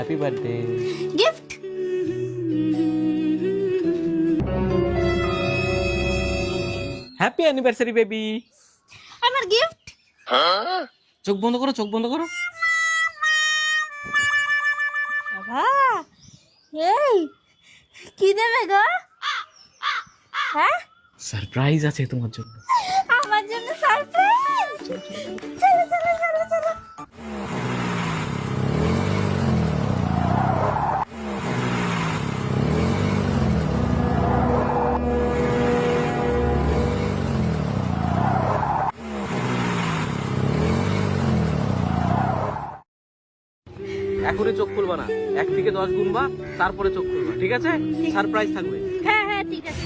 Happy birthday gift happy anniversary baby আমার gift চোখ বন্ধ করো চোখ বন্ধ করো। বাবা এই কি দেবে গো? হ্যাঁ? সারপ্রাইজ আছে তোমার জন্য। আমার জন্য সারপ্রাইজ এখনই চোখ খুলবা না। এক থেকে দশ গুনবা তারপরে চোখ খুলবা ঠিক আছে? সারপ্রাইজ থাকবে। হ্যাঁ হ্যাঁ ঠিক আছে।